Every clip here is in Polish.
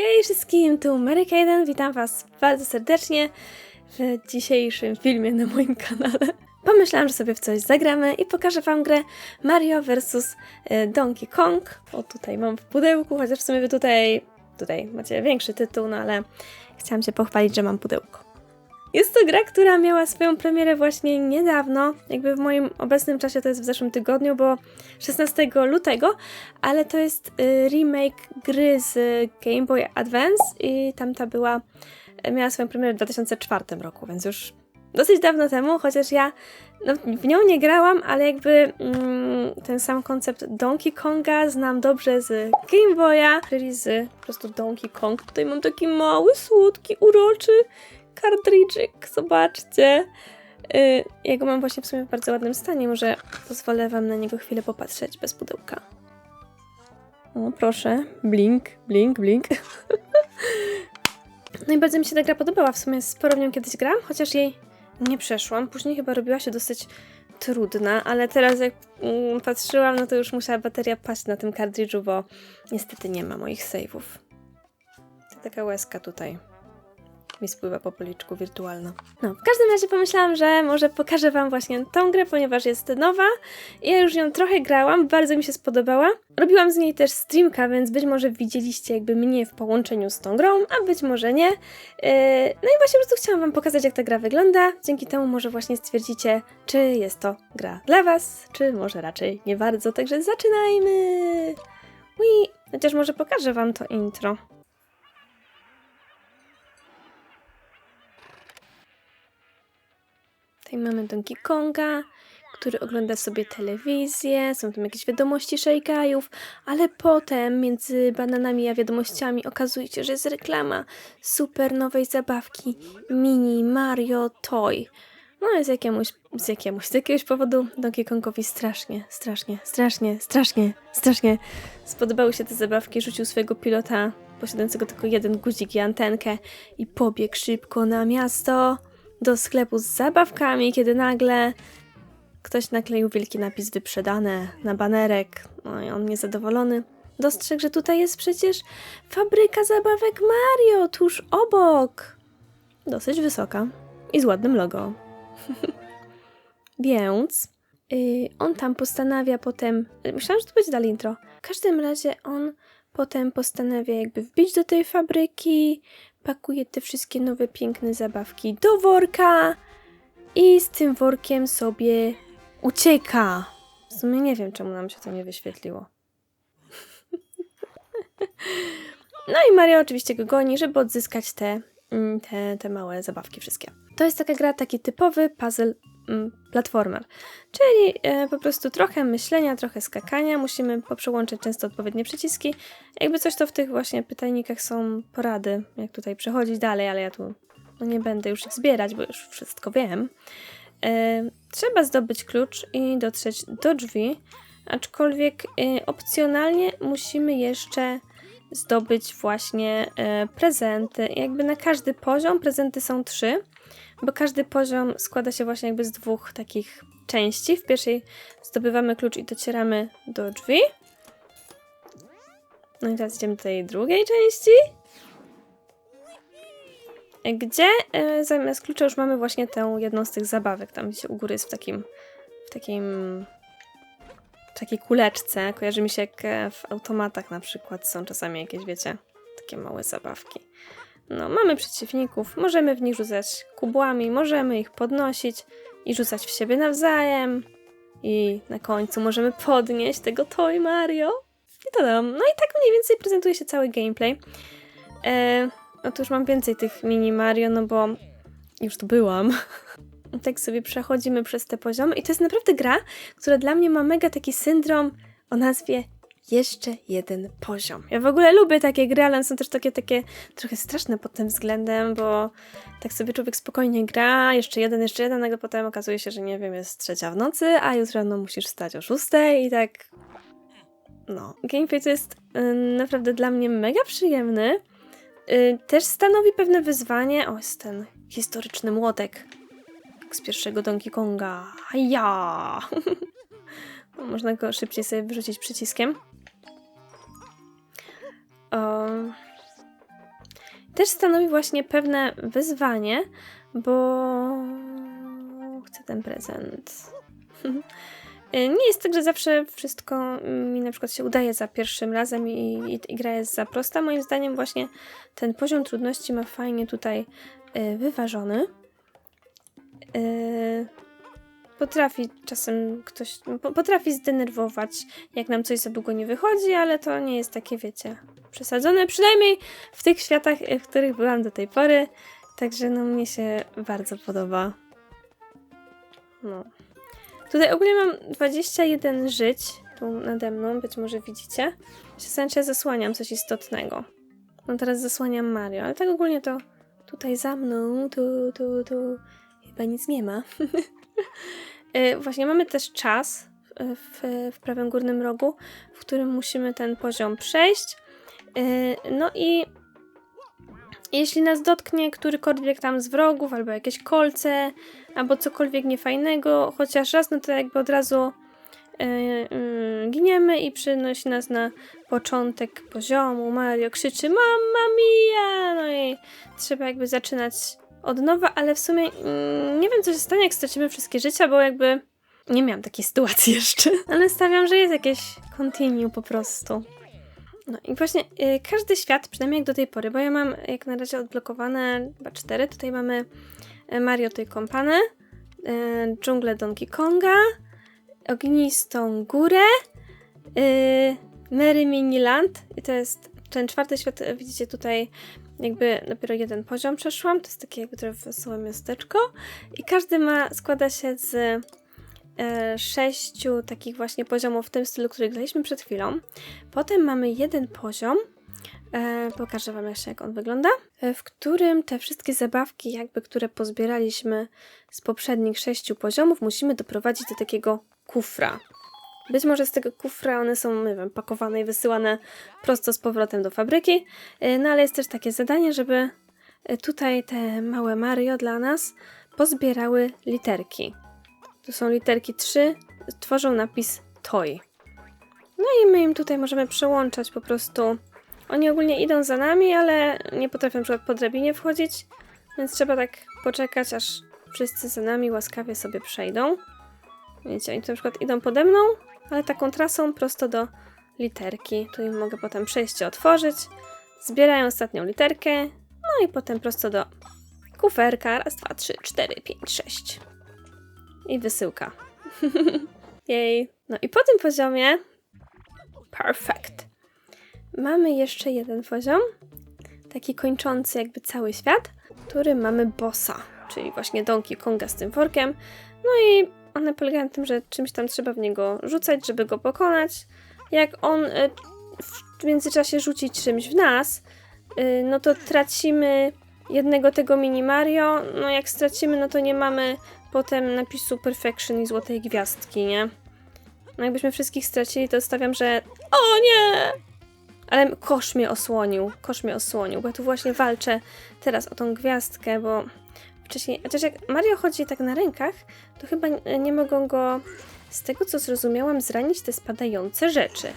Hej wszystkim, tu Mary Kayden, witam was bardzo serdecznie w dzisiejszym filmie na moim kanale. Pomyślałam, że sobie w coś zagramy i pokażę wam grę Mario vs Donkey Kong. O, tutaj mam w pudełku, chociaż w sumie wy tutaj, tutaj macie większy tytuł, no ale chciałam się pochwalić, że mam pudełko. Jest to gra, która miała swoją premierę właśnie niedawno, jakby w moim obecnym czasie to jest w zeszłym tygodniu, bo 16 lutego, ale to jest y, remake gry z Game Boy Advance i tamta była, miała swoją premierę w 2004 roku, więc już dosyć dawno temu, chociaż ja no, w nią nie grałam, ale jakby mm, ten sam koncept Donkey Konga znam dobrze z Game Boya, czyli z po prostu Donkey Kong. Tutaj mam taki mały, słodki, uroczy kartridżyk, zobaczcie. Yy, ja go mam właśnie w sumie w bardzo ładnym stanie, może pozwolę wam na niego chwilę popatrzeć bez pudełka. O, proszę, blink, blink, blink. no i bardzo mi się ta gra podobała, w sumie sporo w nią kiedyś gram, chociaż jej nie przeszłam. Później chyba robiła się dosyć trudna, ale teraz jak mm, patrzyłam, no to już musiała bateria paść na tym kartridżu, bo niestety nie ma moich save'ów. To taka łezka tutaj mi spływa po policzku wirtualno. No, w każdym razie pomyślałam, że może pokażę Wam właśnie tą grę, ponieważ jest nowa. Ja już ją trochę grałam, bardzo mi się spodobała. Robiłam z niej też streamka, więc być może widzieliście jakby mnie w połączeniu z tą grą, a być może nie. Yy, no i właśnie po prostu chciałam Wam pokazać, jak ta gra wygląda. Dzięki temu może właśnie stwierdzicie, czy jest to gra dla Was, czy może raczej nie bardzo. Także zaczynajmy! Ui, chociaż może pokażę Wam to intro. Tutaj mamy Donkey Konga, który ogląda sobie telewizję, są tam jakieś wiadomości szejkajów, ale potem między bananami a wiadomościami okazuje się, że jest reklama super nowej zabawki Mini Mario Toy. No i z jakiemuś, z jakiemuś, z jakiegoś powodu Donkey Kongowi strasznie, strasznie, strasznie, strasznie, strasznie spodobały się te zabawki, rzucił swojego pilota posiadającego tylko jeden guzik i antenkę i pobiegł szybko na miasto do sklepu z zabawkami, kiedy nagle ktoś nakleił wielki napis wyprzedane na banerek. No i on niezadowolony dostrzegł, że tutaj jest przecież fabryka zabawek Mario tuż obok. Dosyć wysoka i z ładnym logo. Więc yy, on tam postanawia potem. Myślałam, że to będzie dalej intro. W każdym razie on potem postanawia jakby wbić do tej fabryki, pakuje te wszystkie nowe piękne zabawki do worka i z tym workiem sobie ucieka. W sumie nie wiem, czemu nam się to nie wyświetliło. No i Mario oczywiście go goni, żeby odzyskać te, mm, te, te małe zabawki wszystkie. To jest taka gra, taki typowy puzzle platformer, czyli e, po prostu trochę myślenia, trochę skakania, musimy poprzełączyć często odpowiednie przyciski. Jakby coś to w tych właśnie pytajnikach są porady, jak tutaj przechodzić dalej, ale ja tu no, nie będę już ich zbierać, bo już wszystko wiem. E, trzeba zdobyć klucz i dotrzeć do drzwi, aczkolwiek e, opcjonalnie musimy jeszcze zdobyć właśnie e, prezenty. Jakby na każdy poziom prezenty są trzy, bo każdy poziom składa się właśnie jakby z dwóch takich części. W pierwszej zdobywamy klucz i docieramy do drzwi. No i teraz idziemy do tej drugiej części. Gdzie e, zamiast klucza już mamy właśnie tę jedną z tych zabawek. Tam gdzie u góry jest w takim w takim w takiej kuleczce. Kojarzy mi się jak e, w automatach na przykład są czasami jakieś, wiecie, takie małe zabawki. No, mamy przeciwników, możemy w nich rzucać kubłami, możemy ich podnosić i rzucać w siebie nawzajem. I na końcu możemy podnieść tego Toy Mario. I to dam. No i tak mniej więcej prezentuje się cały gameplay. E, otóż mam więcej tych mini Mario, no bo już tu byłam. tak sobie przechodzimy przez te poziomy i to jest naprawdę gra, która dla mnie ma mega taki syndrom o nazwie jeszcze jeden poziom. Ja w ogóle lubię takie gry, ale są też takie, takie trochę straszne pod tym względem, bo tak sobie człowiek spokojnie gra, jeszcze jeden, jeszcze jeden, nagle potem okazuje się, że nie wiem, jest trzecia w nocy, a jutro rano musisz wstać o szóstej i tak... No, gameplay jest y, naprawdę dla mnie mega przyjemny. Y, też stanowi pewne wyzwanie. O, jest ten historyczny młotek z pierwszego Donkey Konga. Ja! Można go szybciej sobie wyrzucić przyciskiem. Też stanowi właśnie pewne wyzwanie, bo chcę ten prezent. Y, Nie jest tak, że zawsze wszystko mi na przykład się udaje za pierwszym razem i, i, i gra jest za prosta. Moim zdaniem właśnie ten poziom trudności ma fajnie tutaj y, wyważony. Potrafi czasem ktoś, po- potrafi zdenerwować, jak nam coś za długo nie wychodzi, ale to nie jest takie, wiecie, przesadzone, przynajmniej w tych światach, w których byłam do tej pory. Także no mnie się bardzo podoba. No. Tutaj ogólnie mam 21 żyć, tu nade mną, być może widzicie. Ja się zasłaniam coś istotnego. No teraz zasłaniam Mario, ale tak ogólnie to tutaj za mną, tu, tu, tu chyba nic nie ma. Y, Właśnie mamy też czas w, w, w prawym górnym rogu, w którym musimy ten poziom przejść. Y, No i jeśli nas dotknie którykolwiek tam z wrogów, albo jakieś kolce, albo cokolwiek niefajnego, chociaż raz, no to jakby od razu y, y, giniemy i przynosi nas na początek poziomu. Mario krzyczy Mamma mia! No i trzeba jakby zaczynać od nowa, ale w sumie mm, nie wiem, co się stanie, jak stracimy wszystkie życia, bo jakby nie miałam takiej sytuacji jeszcze. Ale stawiam, że jest jakieś continue po prostu. No i właśnie y, każdy świat, przynajmniej jak do tej pory, bo ja mam jak na razie odblokowane chyba cztery. Tutaj mamy y, Mario tej Kompany, y, dżunglę Donkey Konga, ognistą górę, y, Merry Miniland i to jest ten czwarty świat, widzicie tutaj jakby dopiero jeden poziom przeszłam, to jest takie jakby trochę wesołe miasteczko i każdy ma, składa się z e, sześciu takich właśnie poziomów w tym stylu, który graliśmy przed chwilą. Potem mamy jeden poziom, e, pokażę wam jeszcze jak on wygląda, e, w którym te wszystkie zabawki jakby, które pozbieraliśmy z poprzednich sześciu poziomów, musimy doprowadzić do takiego kufra. Być może z tego kufra one są, nie wiem, pakowane i wysyłane prosto z powrotem do fabryki. E, No ale jest też takie zadanie, żeby e, tutaj te małe Mario dla nas pozbierały literki. Tu są literki 3, tworzą napis TOY. No i my im tutaj możemy przełączać po prostu. Oni ogólnie idą za nami, ale nie potrafią na przykład po drabinie wchodzić, więc trzeba tak poczekać, aż wszyscy za nami łaskawie sobie przejdą. Wiecie, oni tu na przykład idą pode mną, ale taką trasą prosto do literki. Tu mogę potem przejście otworzyć. Zbierają ostatnią literkę, no i potem prosto do kuferka. Raz, dwa, trzy, cztery, pięć, sześć. I wysyłka. Jej. No i po tym poziomie. Perfect. Mamy jeszcze jeden poziom. Taki kończący jakby cały świat, w którym mamy bossa, czyli właśnie Donkey Konga z tym workiem. No i one polegają na tym, że czymś tam trzeba w niego rzucać, żeby go pokonać. Jak on y, w międzyczasie rzuci czymś w nas, y, no to tracimy jednego tego mini Mario. No jak stracimy, no to nie mamy potem napisu Perfection i złotej gwiazdki, nie? No jakbyśmy wszystkich stracili, to stawiam, że o nie! Ale kosz mnie osłonił, kosz mnie osłonił, bo ja tu właśnie walczę teraz o tą gwiazdkę, bo wcześniej, chociaż jak Mario chodzi tak na rękach, to chyba nie, mogą go, z tego co zrozumiałam, zranić te spadające rzeczy.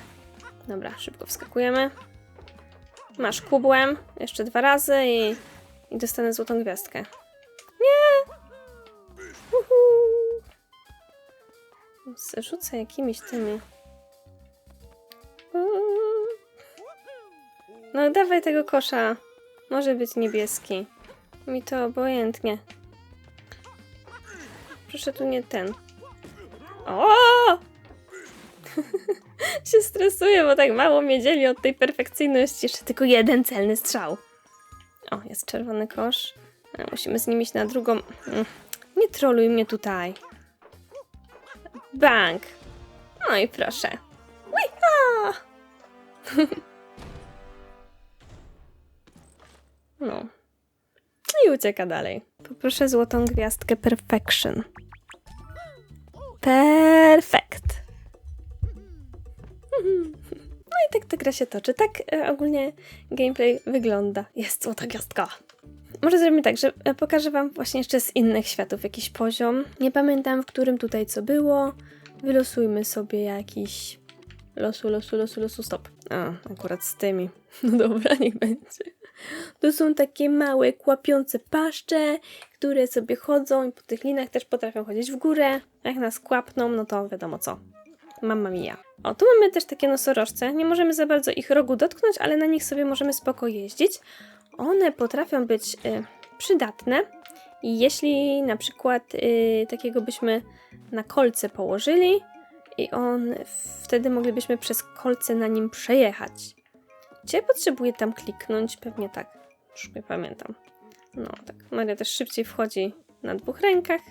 Dobra, szybko wskakujemy. Masz kubłem, jeszcze dwa razy i, i dostanę złotą gwiazdkę. Nie! Uhu. Rzucę jakimiś tymi. Mm. No dawaj tego kosza. Może być niebieski. Mi to obojętnie. Tu nie ten. O! się stresuję, bo tak mało mnie dzieli od tej perfekcyjności. Jeszcze tylko jeden celny strzał. O, jest czerwony kosz. Ale musimy z nim iść na drugą. Mm, Nie troluj mnie tutaj. Bank. No i proszę. No. I ucieka dalej. Poproszę złotą gwiazdkę Perfection. Perfekt. No i tak ta gra się toczy. Tak e, ogólnie gameplay wygląda. Jest złota gwiazdka. Może zrobimy tak, że e, pokażę wam właśnie jeszcze z innych światów jakiś poziom. Nie pamiętam, w którym tutaj co było. Wylosujmy sobie jakiś... Losu, losu, losu, losu, stop. A, akurat z tymi. No dobra, niech będzie. To są takie małe, kłapiące paszcze, które sobie chodzą i po tych linach też potrafią chodzić w górę. Jak nas kłapną, no to wiadomo co. Mamma mia. O, tu mamy też takie nosorożce. Nie możemy za bardzo ich rogu dotknąć, ale na nich sobie możemy spoko jeździć. One potrafią być y, przydatne. Jeśli na przykład y, takiego byśmy na kolce położyli i on wtedy moglibyśmy przez kolce na nim przejechać. Gdzie potrzebuję tam kliknąć? Pewnie tak. Już nie pamiętam. No tak. Maria też szybciej wchodzi na dwóch rękach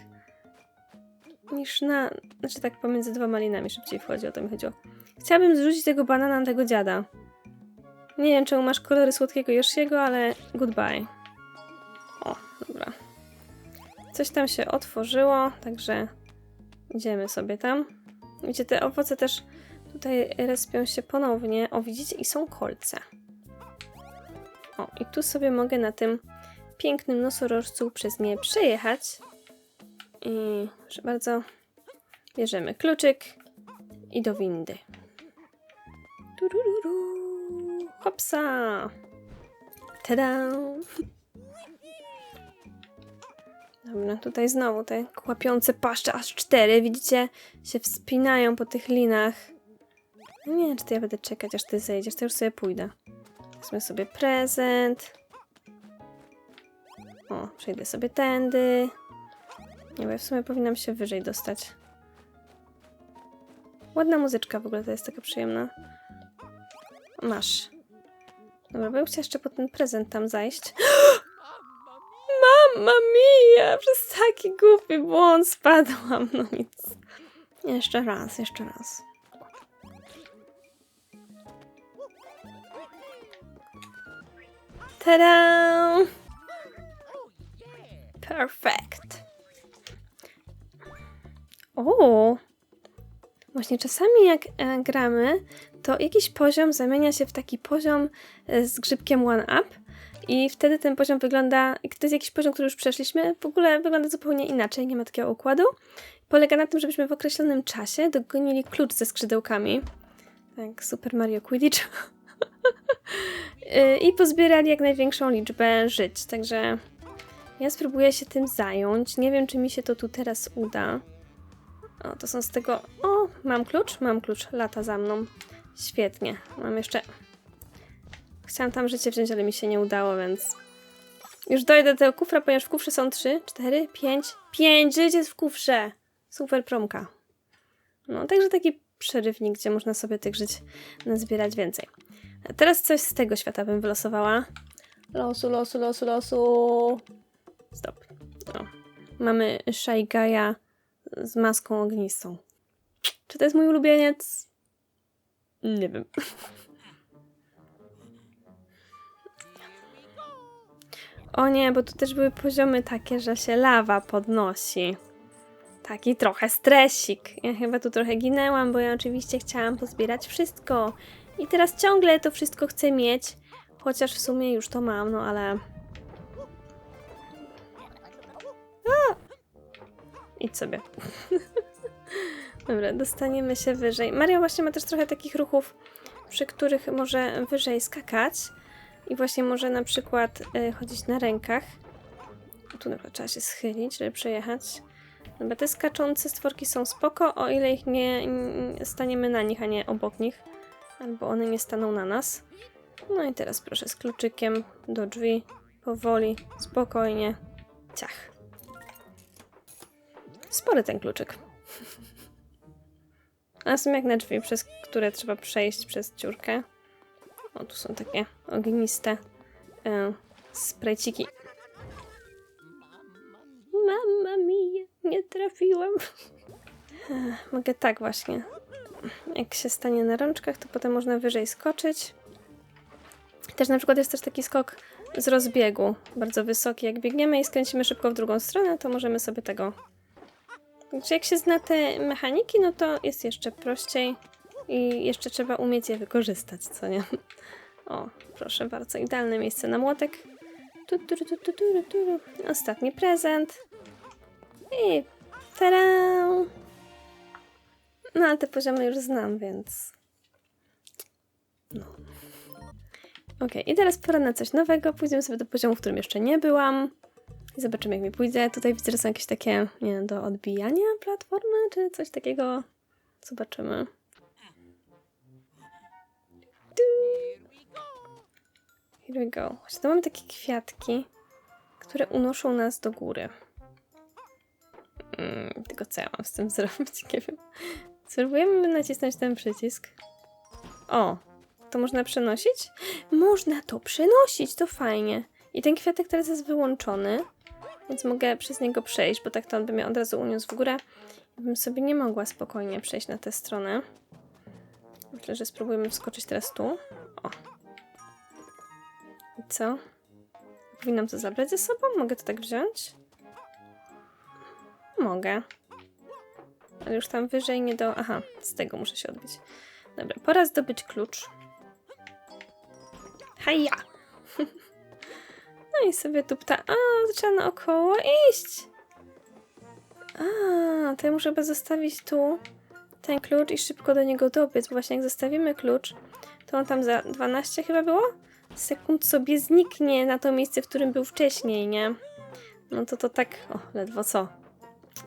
niż na. Znaczy tak pomiędzy dwoma linami szybciej wchodzi, o to mi chodziło. Chciałabym zrzucić tego banana na tego dziada. Nie wiem, czemu masz kolory słodkiego Yoshiego, ale goodbye. O, dobra. Coś tam się otworzyło, także idziemy sobie tam. Widzicie, te owoce też tutaj respią się ponownie. O, widzicie? I są kolce. O, i tu sobie mogę na tym pięknym nosorożcu przez nie przejechać. I proszę bardzo, bierzemy kluczyk i do windy. Turururu. Hopsa! Tada! Dobra, tutaj znowu te kłapiące paszcze, aż cztery, widzicie? Się wspinają po tych linach. No Nie wiem, czy to ja będę czekać, aż ty zejdziesz, to już sobie pójdę. Wezmę sobie prezent. O, przejdę sobie tędy. Nie, bo ja w sumie powinnam się wyżej dostać. Ładna muzyczka w ogóle, to jest taka przyjemna. Masz. Dobra, bo ja chciała jeszcze po ten prezent tam zajść. Mamma mia! Przez taki głupi błąd spadłam. No nic. Jeszcze raz, jeszcze raz. Tada! Perfect. O! Właśnie czasami jak e, gramy, to jakiś poziom zamienia się w taki poziom e, z grzybkiem one up i wtedy ten poziom wygląda, to jest jakiś poziom, który już przeszliśmy, w ogóle wygląda zupełnie inaczej, nie ma takiego układu. Polega na tym, żebyśmy w określonym czasie dogonili klucz ze skrzydełkami. Tak, Super Mario Quidditch. Y, I pozbierali jak największą liczbę żyć, także ja spróbuję się tym zająć. Nie wiem, czy mi się to tu teraz uda. O, to są z tego... O, mam klucz? Mam klucz. Lata za mną. Świetnie. Mam jeszcze... Chciałam tam życie wziąć, ale mi się nie udało, więc... Już dojdę do tego kufra, ponieważ w kufrze są 3, 4, 5... 5 żyć jest w kufrze! Super promka. No, także taki przerywnik, gdzie można sobie tych żyć nazbierać więcej. A teraz coś z tego świata bym wylosowała. Losu, losu, losu, losu. Stop. O. Mamy Shy Guy'a z maską ognistą. Czy to jest mój ulubieniec? Nie wiem. O nie, bo tu też były poziomy takie, że się lawa podnosi. Taki trochę stresik. Ja chyba tu trochę ginęłam, bo ja oczywiście chciałam pozbierać wszystko. I teraz ciągle to wszystko chcę mieć. Chociaż w sumie już to mam, no ale... A! Idź sobie. Dobra, dostaniemy się wyżej. Maria właśnie ma też trochę takich ruchów, przy których może wyżej skakać. I właśnie może na przykład y, chodzić na rękach. Tu dobra, trzeba się schylić, żeby przejechać. Dobra, te skaczące stworki są spoko, o ile ich nie, nie staniemy na nich, a nie obok nich. Albo one nie staną na nas. No i teraz proszę z kluczykiem do drzwi. Powoli, spokojnie. Ciach. Spory ten kluczyk. A są jak na drzwi, przez które trzeba przejść przez dziurkę. O, tu są takie ogniste e, sprayciki. Mamma mia, nie trafiłam. Mogę tak właśnie. Jak się stanie na rączkach, to potem można wyżej skoczyć. Też na przykład jest też taki skok z rozbiegu, bardzo wysoki. Jak biegniemy i skręcimy szybko w drugą stronę, to możemy sobie tego... Także jak się zna te mechaniki, no to jest jeszcze prościej i jeszcze trzeba umieć je wykorzystać, co nie? O, proszę bardzo, idealne miejsce na młotek. Tu, tu, tu, tu, tu, tu. Ostatni prezent. I tada! No, ale te poziomy już znam, więc... No. Okej, i teraz pora na coś nowego. Pójdziemy sobie do poziomu, w którym jeszcze nie byłam. I zobaczymy, jak mi pójdzie. Tutaj widzę, że są jakieś takie, nie wiem, do odbijania platformy, czy coś takiego. Zobaczymy. Here we go. Właśnie, to mamy takie kwiatki, które unoszą nas do góry. Mm, tylko co ja mam z tym zrobić? Nie wiem. Spróbujemy nacisnąć ten przycisk. O, to można przenosić? Można to przenosić, to fajnie. I ten kwiatek teraz jest wyłączony, więc mogę przez niego przejść, bo tak to on by mnie od razu uniósł w górę. Bym sobie nie mogła spokojnie przejść na tę stronę. Myślę, że spróbujemy wskoczyć teraz tu. O. I co? Powinnam to zabrać ze sobą? Mogę to tak wziąć? Mogę. Ale już tam wyżej nie do... Aha, z tego muszę się odbić. Dobra, pora zdobyć klucz. Haja! No i sobie tu pta... A, trzeba naokoło iść! A, to ja muszę chyba zostawić tu ten klucz i szybko do niego dobiec, bo właśnie jak zostawimy klucz, to on tam za 12 chyba było? Sekund sobie zniknie na to miejsce, w którym był wcześniej, nie? No to to tak... O, ledwo co.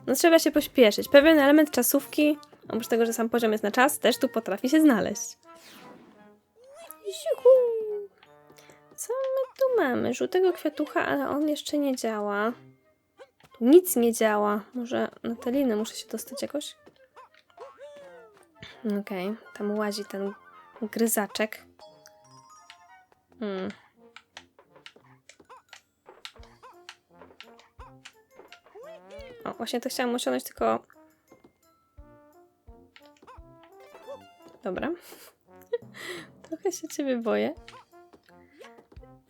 No trzeba się pośpieszyć. Pewien element czasówki, oprócz tego, że sam poziom jest na czas, też tu potrafi się znaleźć. Ziuhu! Co my tu mamy? Żółtego kwiatucha, ale on jeszcze nie działa. Tu nic nie działa. Może na te liny muszę się dostać jakoś? Okej, tam łazi ten gryzaczek. Hmm. O, właśnie to chciałam osiągnąć, tylko... Dobra. Trochę się ciebie boję.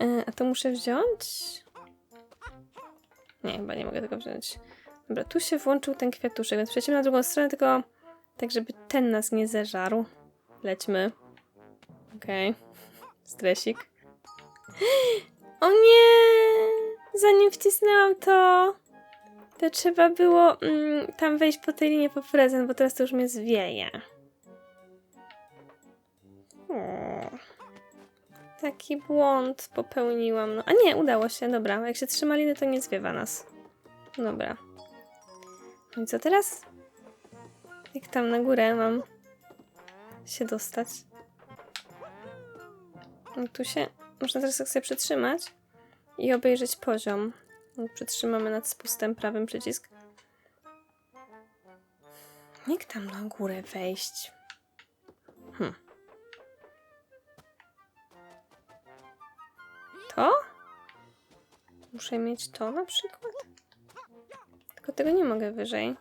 E, a to muszę wziąć? Nie, chyba nie mogę tego wziąć. Dobra, tu się włączył ten kwiatuszek, więc przejdziemy na drugą stronę, tylko tak, żeby ten nas nie zeżarł. Lećmy. Okej. Stresik. O nie! Zanim wcisnęłam to, to trzeba było mm, tam wejść po tej linie po prezent, bo teraz to już mnie zwieje. Taki błąd popełniłam. No, a nie, udało się, dobra. Jak się trzyma to nie zwiewa nas. Dobra. No i co teraz? Jak tam na górę mam się dostać? No, tu się... Można teraz tak sobie przytrzymać i obejrzeć poziom. Jak Przytrzymamy nad spustem prawym przycisk. Jak tam na górę wejść? Hm. To? Muszę mieć to na przykład? Tylko tego nie mogę wyżej.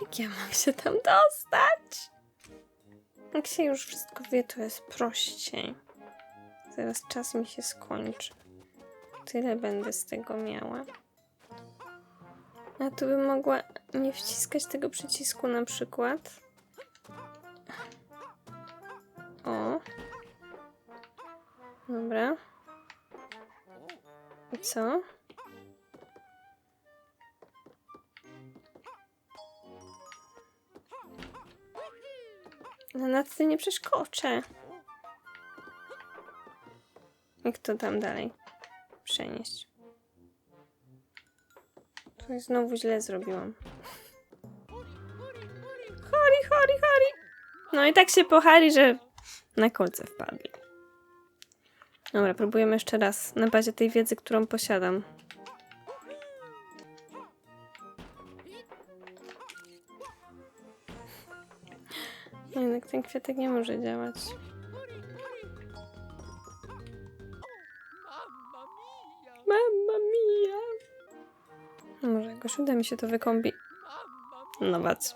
Jak ja mam się tam dostać? Jak się już wszystko wie, to jest prościej. Zaraz czas mi się skończy. Tyle będę z tego miała. A tu bym mogła nie wciskać tego przycisku na przykład. O. Dobra. I co? No nad tym nie przeszkoczę. Jak to tam dalej? Przenieść. To znowu źle zrobiłam. Hori, hori, hori. No i tak się pohali, że na kolce wpadli. Dobra, próbujemy jeszcze raz na bazie tej wiedzy, którą posiadam. No Jednak ten kwiatek nie może działać. Może jakoś uda mi się to wykombi... No patrz.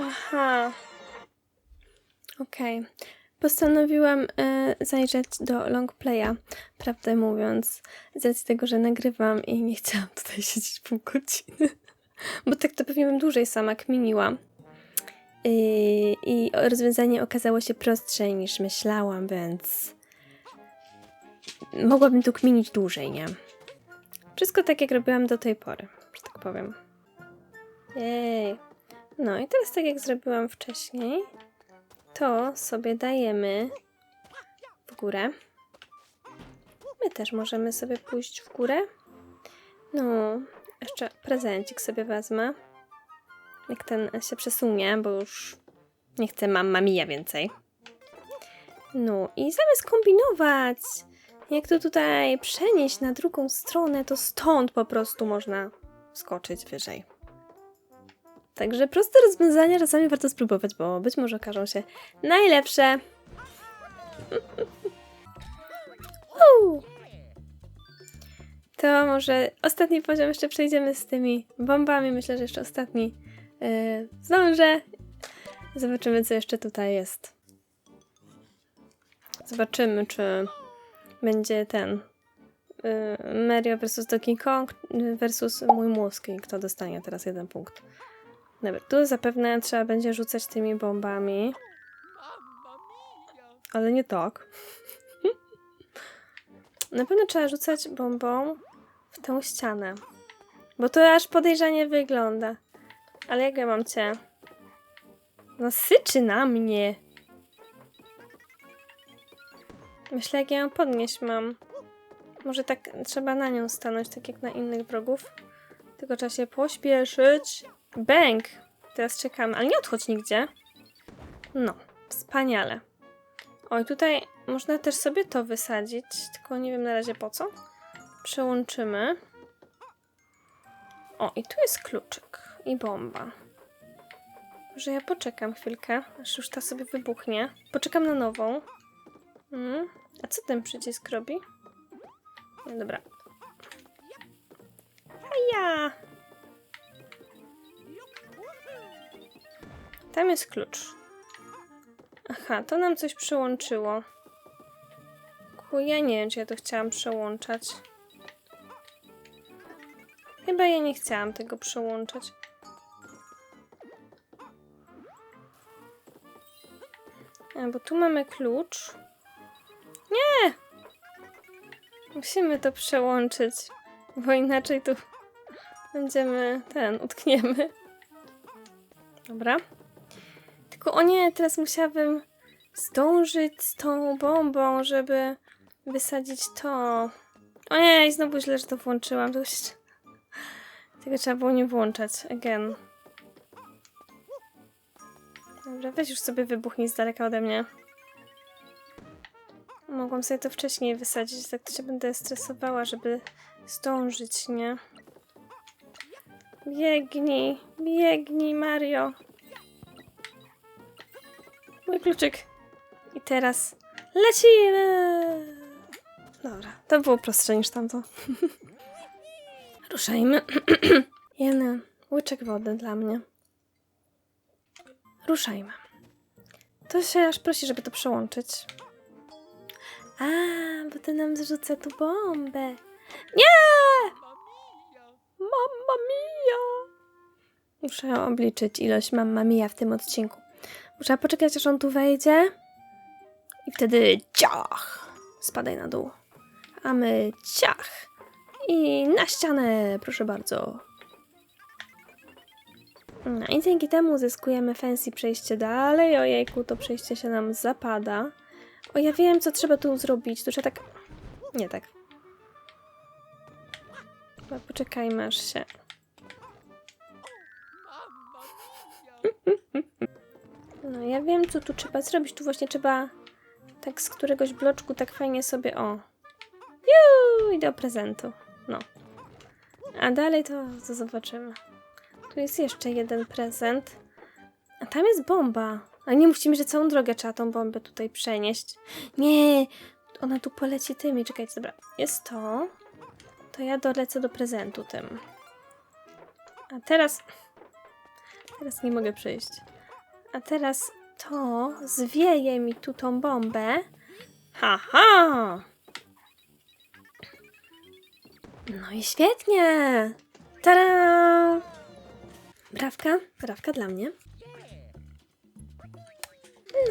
Aha. Okej. Postanowiłam e, zajrzeć do longplaya, prawdę mówiąc, z racji tego, że nagrywam i nie chciałam tutaj siedzieć pół godziny, bo tak to pewnie bym dłużej sama kminiła. Yy, I rozwiązanie okazało się prostsze niż myślałam, więc mogłabym tu kminić dłużej, nie? Wszystko tak, jak robiłam do tej pory, że tak powiem. Jej. No i teraz tak, jak zrobiłam wcześniej, to sobie dajemy w górę. My też możemy sobie pójść w górę. No, jeszcze prezencik sobie wezmę. Jak ten się przesunie, bo już nie chcę mamma mia więcej. No i zamiast kombinować, jak to tutaj przenieść na drugą stronę, to stąd po prostu można skoczyć wyżej. Także proste rozwiązania czasami warto spróbować, bo być może okażą się najlepsze. To może ostatni poziom jeszcze przejdziemy z tymi bombami. Myślę, że jeszcze ostatni yy, zdążę. Zobaczymy, co jeszcze tutaj jest. Zobaczymy, czy będzie ten yy, Mario versus Donkey Kong yy, versus mój mózg i kto dostanie teraz jeden punkt. Dobra, tu zapewne trzeba będzie rzucać tymi bombami. Ale nie tak. Na pewno trzeba rzucać bombą w tę ścianę. Bo to aż podejrzanie wygląda. Ale jak ja mam cię? No syczy na mnie. Myślę, jak ja ją podnieść mam. Może tak trzeba na nią stanąć, tak jak na innych wrogów. Tylko trzeba się pośpieszyć. Bęk! Teraz czekamy, ale nie odchodź nigdzie. No, wspaniale. Oj, tutaj można też sobie to wysadzić, tylko nie wiem na razie po co. Przełączymy. O, i tu jest kluczyk i bomba. Może ja poczekam chwilkę, aż już ta sobie wybuchnie. Poczekam na nową. Mm. A co ten przycisk robi? Nie, dobra. A ja! Tam jest klucz. Aha, to nam coś przełączyło. Ku, ja nie wiem, czy ja to chciałam przełączać. Chyba ja nie chciałam tego przełączać. A, bo tu mamy klucz. Nie! Musimy to przełączyć, bo inaczej tu będziemy ten, utkniemy. Dobra. Tylko o nie, teraz musiałabym zdążyć z tą bombą, żeby wysadzić to. O nie, znowu źle, że to włączyłam. Już... Tego trzeba było nie włączać. Again. Dobra, weź już sobie wybuchnij z daleka ode mnie. Mogłam sobie to wcześniej wysadzić, tak to się będę stresowała, żeby zdążyć, nie? Biegnij, biegnij, Mario. Kluczyk. I teraz lecimy! Dobra, to było prostsze niż tamto. Ruszajmy. Jeden łyczek wody dla mnie. Ruszajmy. To się aż prosi, żeby to przełączyć. A, bo to nam zrzuca tu bombę. Nie! Mamma mia! Muszę obliczyć ilość mamma mia w tym odcinku. Muszę poczekać, aż on tu wejdzie. I wtedy ciach! Spadaj na dół. A my ciach! I na ścianę, proszę bardzo. No i dzięki temu zyskujemy fancy przejście dalej. Ojejku, to przejście się nam zapada. O, ja wiem, co trzeba tu zrobić. To trzeba tak... Nie tak. Chyba Poczekajmy, aż się... No, ja wiem, co tu trzeba zrobić. Tu właśnie trzeba tak z któregoś bloczku tak fajnie sobie... O! Juu! I do prezentu. No. A dalej to, to zobaczymy. Tu jest jeszcze jeden prezent. A tam jest bomba. A nie musimy, że całą drogę trzeba tą bombę tutaj przenieść. Nie! Ona tu poleci tymi. Czekajcie, dobra. Jest to. To ja dolecę do prezentu tym. A teraz... Teraz nie mogę przejść. A teraz to zwieje mi tu tą bombę. Haha! No i świetnie! Tada! Brawka, brawka dla mnie.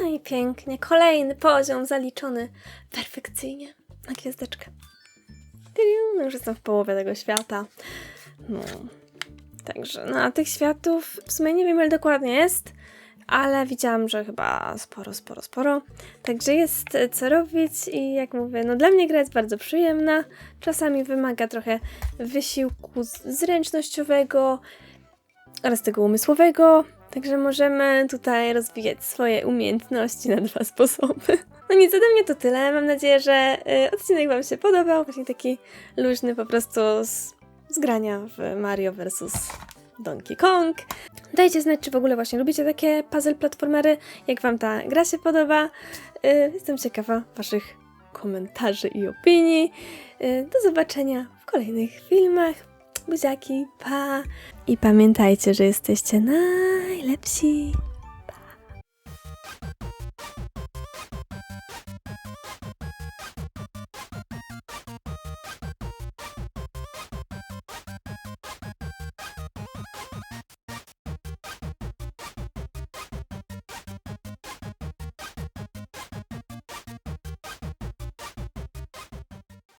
No i pięknie. Kolejny poziom zaliczony perfekcyjnie. Na gwiazdeczkę. No już jestem w połowie tego świata. No. Także, no a tych światów w sumie nie wiem ile dokładnie jest, ale widziałam, że chyba sporo, sporo, sporo. Także jest e, co robić i jak mówię, no dla mnie gra jest bardzo przyjemna. Czasami wymaga trochę wysiłku zręcznościowego oraz tego umysłowego. Także możemy tutaj rozwijać swoje umiejętności na dwa sposoby. No nic, ode mnie to tyle. Mam nadzieję, że y, odcinek Wam się podobał. Właśnie taki luźny po prostu z, z grania w Mario vs. Donkey Kong. Dajcie znać, czy w ogóle właśnie lubicie takie puzzle platformery, jak Wam ta gra się podoba. Y, jestem ciekawa Waszych komentarzy i opinii. Y, do zobaczenia w kolejnych filmach. Buziaki, pa! I pamiętajcie, że jesteście najlepsi.